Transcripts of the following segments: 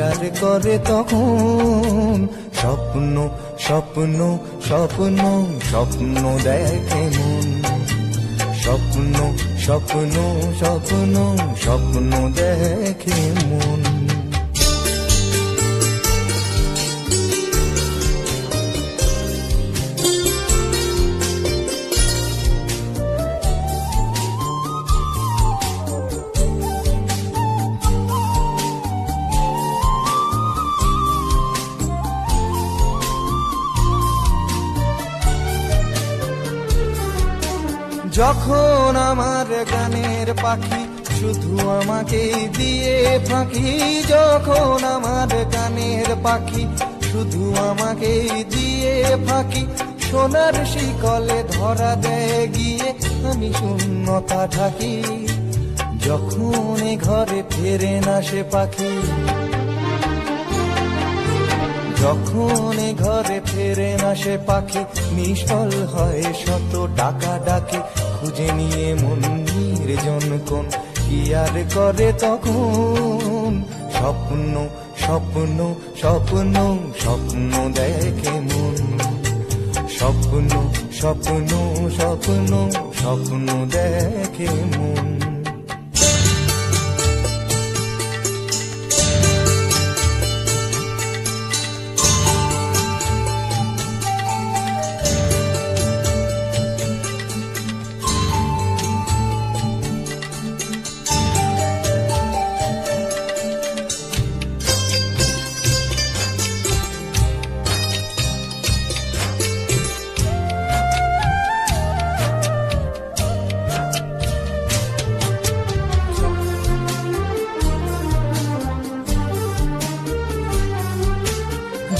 আর করে তখন স্বপ্ন স্বপ্ন স্বপ্ন স্বপ্ন দেখে মন। স্বপ্ন স্বপ্ন স্বপ্ন স্বপ্ন দেখে মন। যখন আমার গানের পাখি শুধু আমাকে দিয়ে ফাঁকি। যখন আমার গানের পাখি শুধু আমাকে দিয়ে ফাঁকি, সোনার শিকলে ধরা দেয় গিয়ে আমি শূন্যতা থাকি যখন ঘরে ফেরে না সে পাখি, যখন ঘরে ফেরে না সে পাখি নিষ্ফল হয় শত ডাকা ডাকি খুঁজে নিয়ে মন নির্জন কোন কি আর করে তখন? স্বপ্ন স্বপ্ন স্বপ্ন স্বপ্ন দেখে মন। স্বপ্ন স্বপ্ন স্বপ্ন স্বপ্ন দেখে মন।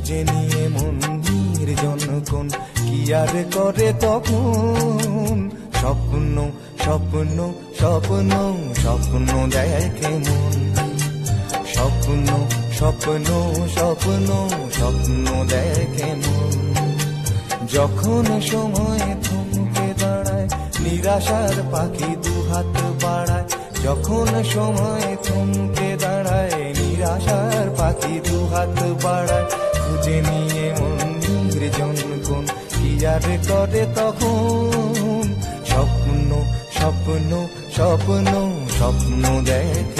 খুঁজে নিয়ে মন নির্জন কোন কি আর করে তখন? স্বপ্ন স্বপ্ন স্বপ্ন স্বপ্ন দেখে মন। স্বপ্ন স্বপ্ন স্বপ্ন স্বপ্ন দেখে মন। যখন সময় থমকে দাঁড়ায়, নিরাশার পাখি দু দুহাত বাড়ায়। যখন সময় থমকে দাঁড়ায়, নিরাশার পাখি দু দুহাত বাড়ায়। খুঁজে নিয়ে মন্দির জনগণ কি আর করে তখন? স্বপ্ন স্বপ্ন স্বপ্ন স্বপ্ন দেখে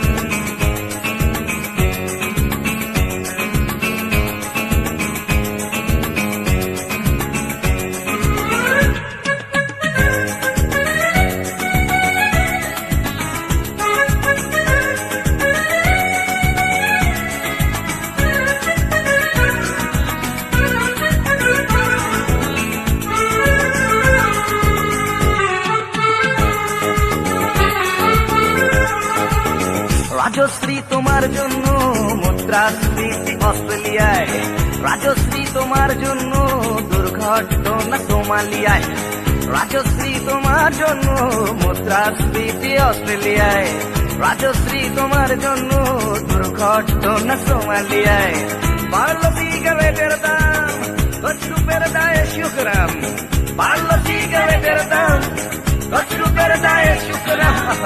অস্ট্রেলিয়ায় রাজশ্রী তোমার জন্য দুর্ঘটনা সোমালিয়ায়। বাড়লো সিগারেটের দাম দশ রুপের দায়ে শুক্রাম। বাড়লো সিগারেটের দাম দশ রুপের দায়ে শুক্রাম।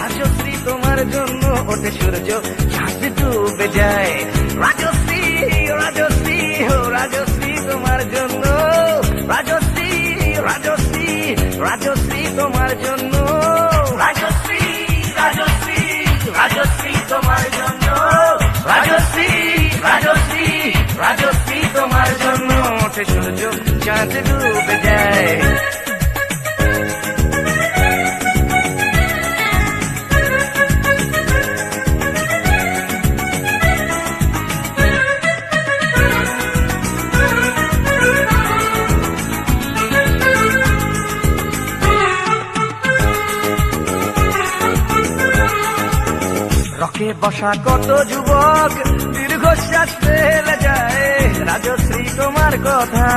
রাজশ্রী তোমার জন্য ওঠে সূর্য, চাঁদ ডুবে যায়। রাজশ্রী রাজশ্রী রাজশ্রী তোমার জন্য। রাজশ্রী রাজশ্রী রাজশ্রী তোমার জন্য সূর্য চাঁদ ডুবে যায় রকে বসা কত যুবক, দীর্ঘশ্বাস ফেলে যায়। রাজশ্রী তোমার কথা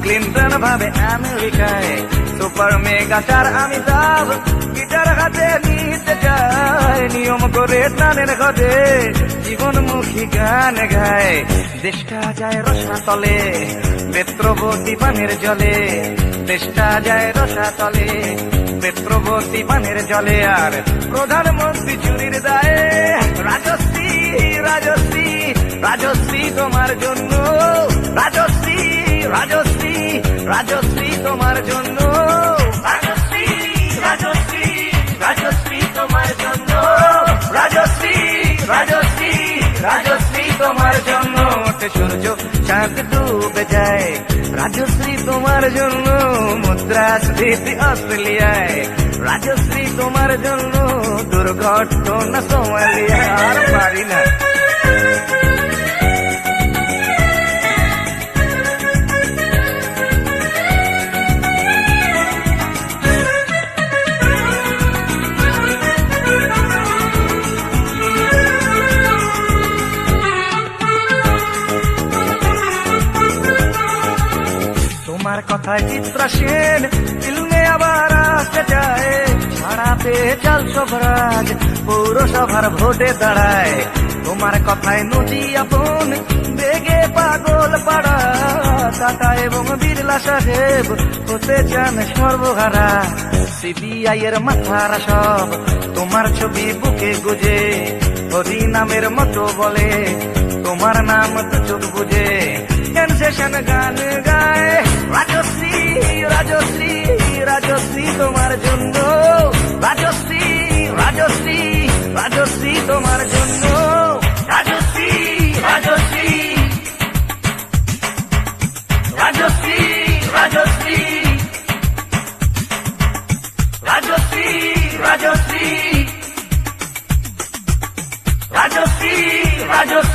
ক্লিন্টন ভাবে আমেরিকায়। সুপার মেগাটার অমিতাভ গিটার হাতে নিতে যায় নিয়ম করে টানের ঘটে জীবনমুখী গান গায়। দেশটা যায় রসাতলে বেত্রবতী পানের জলে। দেশটা যায় রসাতলে পেত্রবতী পানের জলে আর প্রধানমন্ত্রী চুরির দায়ে। রাজশ্রী রাজশ্রী রাজশ্রী তোমার জন্য। রাজশ্রী রাজশ্রী রাজশ্রী তোমার জন্য। তোমার জন্য ওঠে সূর্য। চাঁদ ডুবে যায়, রাজশ্রী তোমার জন্য মুদ্রাস্ফীতি অস্ট্রেলিয়ায় রাজশ্রী তোমার জন্য দুর্ঘটনা সোমালিয়া, আর পারি না। কথায় চিত্রা সেন ফিল্মে আবার আসতে চায়। ছাড়া পেয়ে চাল সভরাজ পৌরসভার ভোটে দাঁড়ায়। তোমার কথায় নদী আপন, বেগে পাগল পাড়া। টাটা এবং বিড়লা সাহেব, হতে চান সর্বহারা। সিবিআই এর মাথারা সব, তোমার ছবি বুকে গুজে। হরি নামের মতো বলে তোমার নাম তো চোখ বুঝে। সেনসেশন গান গায়? রাজশ্রী রাজশ্রী রাজশ্রী তোমার জন্য। রাজশ্রী রাজশ্রী রাজশ্রী তোমার জন্য। রাজশ্রী। রাজশ্রী রাজশ্রী। রাজশ্রী রাজশ্রী।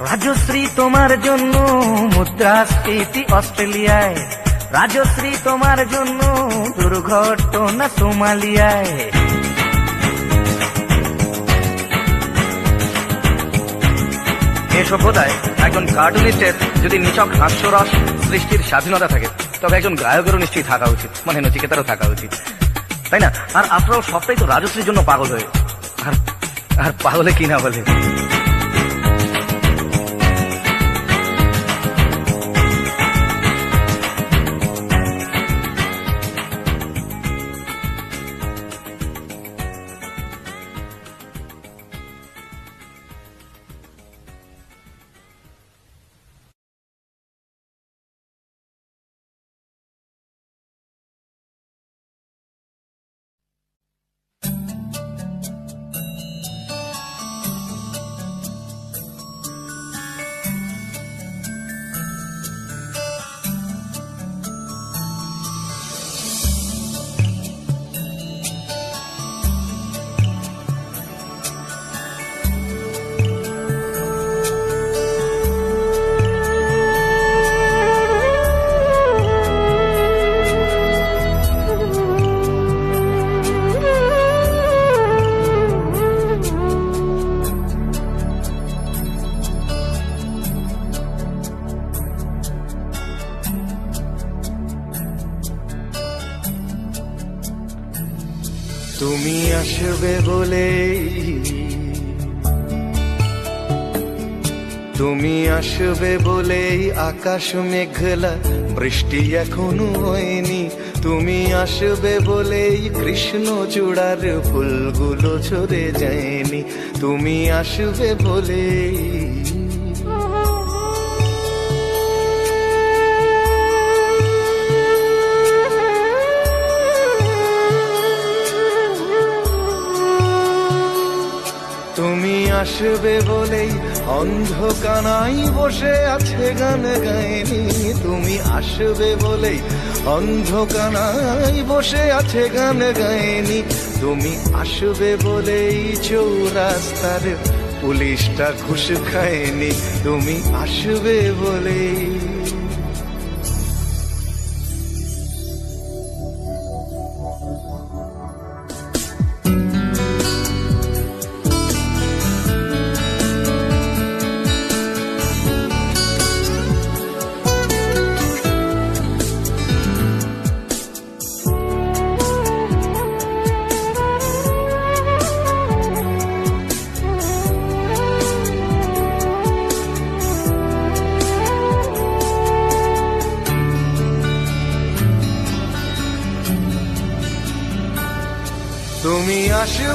রাজশ্রী তোমার জন্য মুদ্রাস্ফীতি অস্ট্রেলিয়ায়। রাজশ্রী তোমার জন্য দুর্ঘটনা সোমালিয়ায়। এ সভ্যতায় একজন কার্টুনিস্টের যদি নিচক হাস্যরস সৃষ্টির স্বাধীনতা থাকে, তবে একজন গায়কেরও নিশ্চয়ই থাকা উচিত মানে নচিকেতারও থাকা উচিত। তাই না? আর আফটার সবটাই তো রাজশ্রীর জন্য পাগল হয়ে আর আর পাগলে কি না বলে? তুমি আসবে বলে তুমি আসবে বলেই আকাশ মেঘলা, বৃষ্টি এখনও হয়নি। তুমি আসবে বলেই কৃষ্ণ চূড়ার ফুলগুলো ঝরে যায়নি। তুমি আসবে বলেই আসবে বলেই অন্ধকানাই বসে আছে গান গায়নি তুমি আসবে বলেই অন্ধকানাই বসে আছে গান গায়নি তুমি আসবে বলেই চৌরাস্তার পুলিশটা খুশ খায়নি। তুমি আসবে বলেই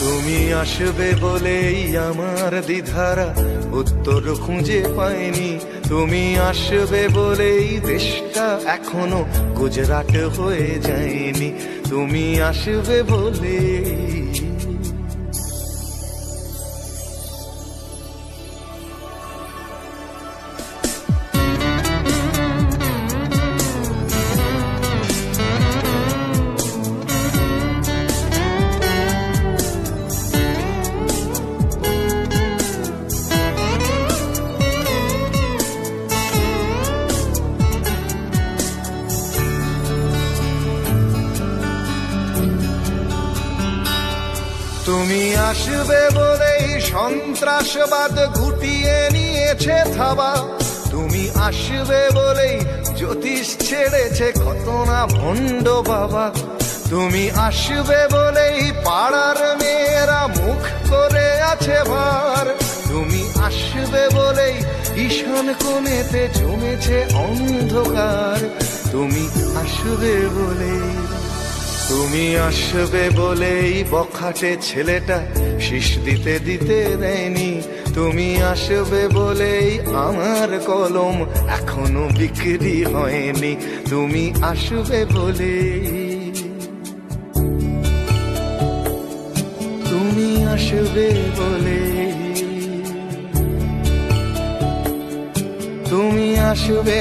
তুমি আসবে বলেই আমার দ্বিধারা। উত্তর খুঁজে পায়নি তুমি আসবে বলেই দেশটা এখনও গুজরাট হয়ে যায়নি। তুমি আসবে বলেই সন্ত্রাসবাদ গুটিয়ে নিয়েছে থাবা। তুমি আসবে বলেই জ্যোতিষ ছেড়েছে কত না ভণ্ড বাবা। তুমি আসবে বলেই পাড়ার মেয়েরা মুখ করে আছে ভার। তুমি আসবে বলেই ঈশান কোণেতে জমেছে অন্ধকার। তুমি আসবে বলেই তুমি আসবে বলেই বখাটে ছেলেটা শীষ দিতে দিতে দেয়নি তুমি আসবে বলেই আমার কলম এখনও বিক্রি হয়নি। তুমি আসবে বলে তুমি আসবে বলে তুমি আসবে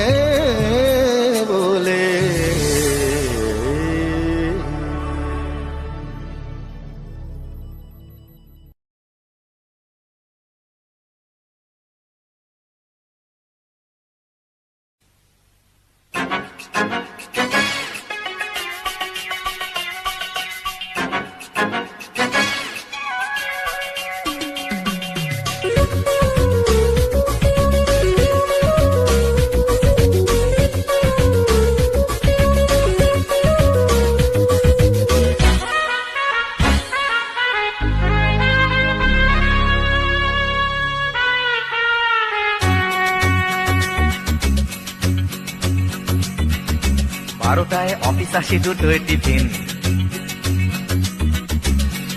বারোটায় অফিস আসি দুটোয় টিফিন।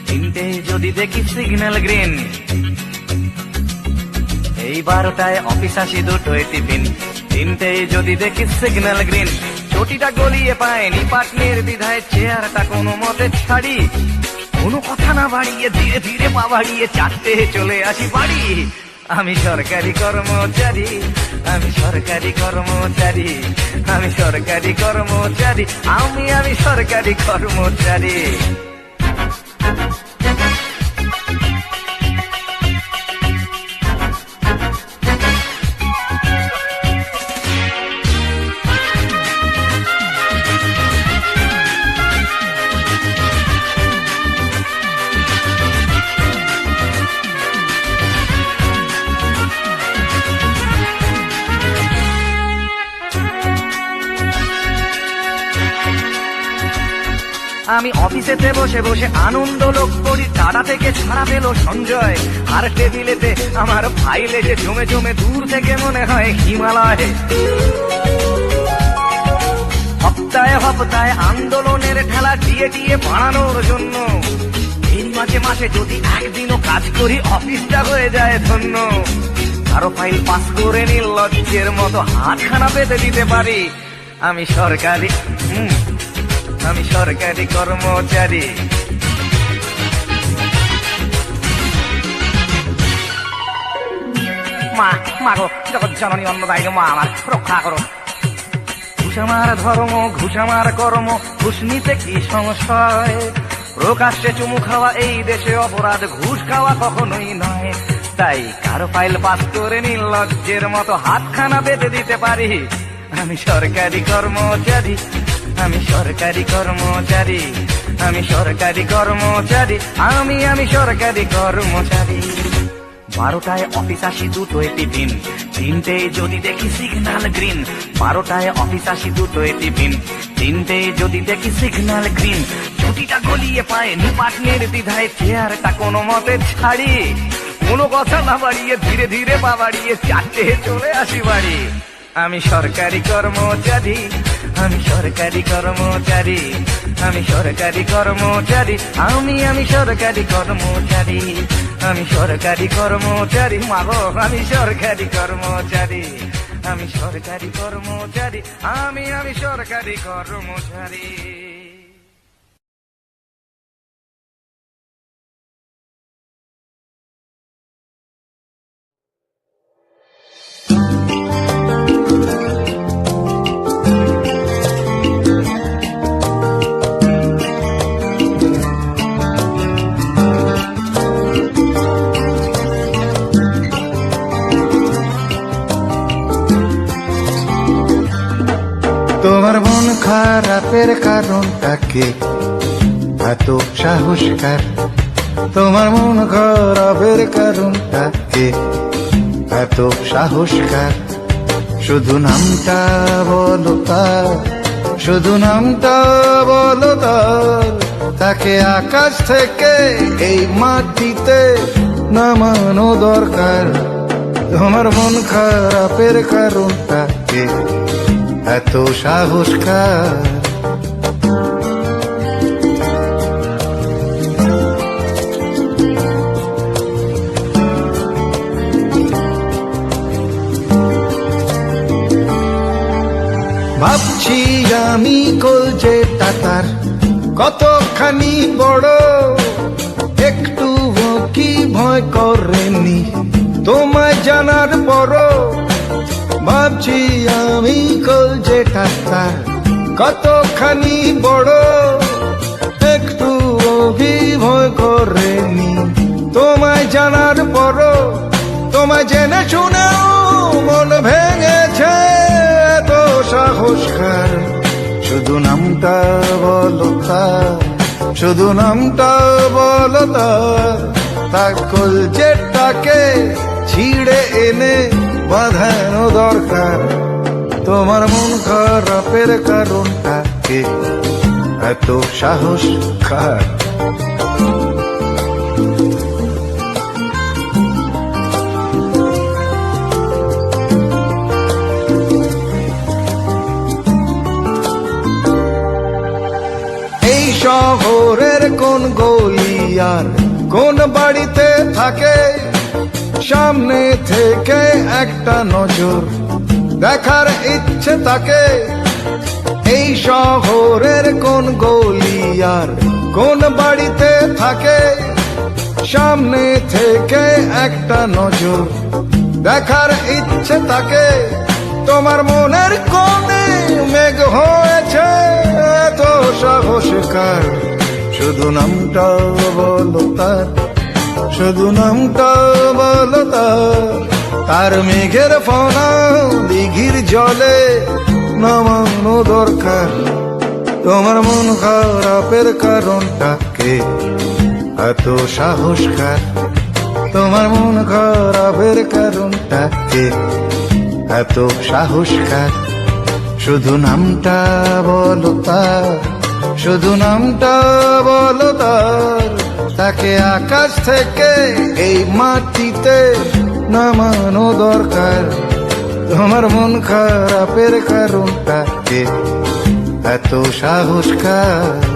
তিনটে যদি দেখি সিগন্যাল গ্রিন এই বারোটায় অফিস আসি দুটোয় টিফিন। তিনটে যদি দেখি সিগন্যাল গ্রিন চটিটা গলিয়ে পায়নি, পাটনের দ্বিধায় চেয়ারটা কোনো মতে ছাড়ি। কোনো কথা না বাড়িয়ে ধীরে ধীরে পা বাড়িয়ে চারটে চলে আসি বাড়ি। আমি সরকারি কর্মচারী আমি সরকারি কর্মচারী আমি সরকারি কর্মচারী আমি আমি সরকারি কর্মচারী। আমি অফিসেতে বসে বসে আনন্দ লোক করি টাটা থেকে ছাড়া পেল সঞ্জয়। আর টেবিলেতে আমার ফাইল এসে জমে জমে দূর থেকে মনে হয় হিমালয়। হপ্তায় হপ্তায় আন্দোলনের ঠেলা দিয়ে দিয়ে বাড়ানোর জন্য। এই মাঝে মাসে যদি একদিনও কাজ করি, অফিসটা হয়ে যায় ধন্য। কারও ফাইল পাস করে নির্লজ্জের মতো হাতখানা পেতে দিতে পারি। আমি সরকারি আমি সরকারি কর্মচারী। মা মা গো জগৎ জননী অন্নদায়ী মা আমার রক্ষা করো। ঘুষ আমার ধর্ম ঘুষ আমার কর্ম ঘুষ নিতে কি সংশয়? প্রকাশ্যে চুমু খাওয়া এই দেশে অপরাধ ঘুষ খাওয়া কখনোই নয়। তাই কারও ফাইল পাস করে নির্লজ্জের মতো হাতখানা বেঁধে দিতে পারি? আমি সরকারি কর্মচারী আমি সরকারি কর্মচারী, আমি সরকারি কর্মচারী, আমি আমি সরকারি কর্মচারী। বারোটায় অফিস আসি দুটোয় টিফিন তিনটে যদি দেখি সিগনাল গ্রিন বারোটায় অফিস আসি দুটোয় টিফিন তিনটে যদি দেখি সিগন্যাল গ্রিন ছুটিটা গলিয়ে পায় নিপাটনের দ্বিধায় চেয়ারটা কোনো মতে ছাড়ি। কোনো কথা না বাড়িয়ে ধীরে ধীরে পা বাড়িয়ে চারটে চলে আসি বাড়ি। আমি সরকারি কর্মচারী আমি সরকারি কর্মচারী, আমি সরকারি কর্মচারী, আমি আমি সরকারি কর্মচারী, আমি সরকারি কর্মচারী মাগো আমি সরকারি কর্মচারী, আমি সরকারি কর্মচারী, আমি আমি সরকারি কর্মচারী। খারাপের কারণটা কি এত সাহসকার। তোমার মন খারাপের কারণটা কি এত সাহসকার। শুধু নামটা বলো তার শুধু নামটা বলো তার তাকে আকাশ থেকে এই মাটিতে নামানো দরকার। তোমার মন খারাপের কারণটা কি এত সাহসকার। ভাবছি আমি কলজে টাকার কতখানি বড় একটু কি ভয় করেনি? তোমায় জানার পরও ভাবছি আমি কলজে টাকার কতখানি বড় একটু কি ভয় করেনি? তোমায় জানার পরও তোমায় জেনে শুনেও মন এত সাহসকার শুধু নামটা বলো তার। শুধু নামটা বলো তার। কলজেটাকে ছিঁড়ে এনে বাঁধানো দরকার। তোমার মন খারাপের কারণটা কে এত সাহস খার শহরের কোন গলিয়ার, কোন বাড়িতে থাকে? সামনে থেকে একটা নজর দেখার ইচ্ছে থাকে এই শহরের কোন গলিয়ার, কোন বাড়িতে থাকে? সামনে থেকে একটা নজর দেখার ইচ্ছে থাকে তোমার মনের কোণে মেঘ হয়েছে এত সাহসকার। শুধু নামটা বলো তার। শুধু নামটা বলো তার মেঘের ফনা দিঘির জলে নামানো দরকার। তোমার মন খারাপের কারণটা কে? এত সাহসকার। তোমার মন খারাপের কারণটা কে? এত সাহসকার। শুধু নামটা বলো তার। শুধু নামটা বলো তার। তাকে আকাশ থেকে এই মাটিতে নামানো দরকার। তোমার মন খারাপের কারণটা কে এত সাহস কার?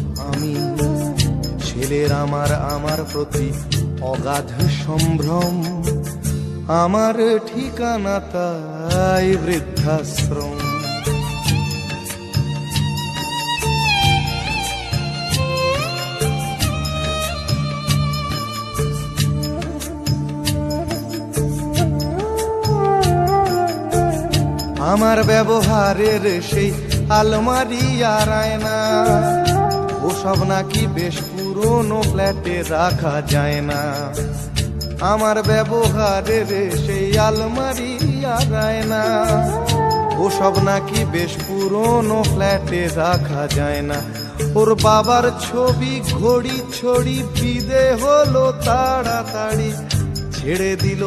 ছেলের আমার আমার প্রতি অগাধ সম্ভ্রম। আমার ঠিকানা তাই বৃদ্ধাশ্রম। আমার ব্যবহারের সেই আলমারি আর আয়না, ওসব নাকি বেশ পুরনো ফ্ল্যাটে রাখা যায় না। আমার ব্যবহারের সেই আলমারি আর আয়না ওসব নাকি বেশ পুরনো ফ্ল্যাটে রাখা যায় না। ওর বাবার ছবি ঘড়ি ছড়ি বিদে হলো তাড়াতাড়ি। ছেড়ে দিল,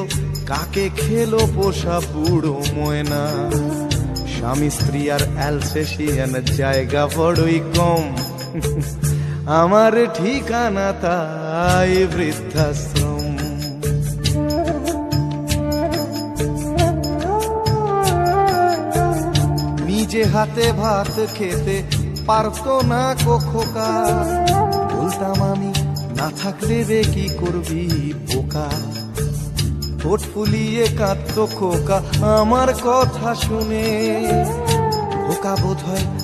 কাকে খেলো পোষা বুড়ো ময়না। স্বামী স্ত্রী আর অ্যালসেশিয়ান জায়গা বড়ই কম। আমার ঠিকানা তাই বৃদ্ধাশ্রম। নিজে হাতে ভাত খেতে পারতো না কখোকা বলতাম আমি, না থাকলে রে কি করবি বোকা? ঠোঁট ফুলিয়ে কাঁদতো খোকা, আমার কথা শুনে। খোকা বোধ হয়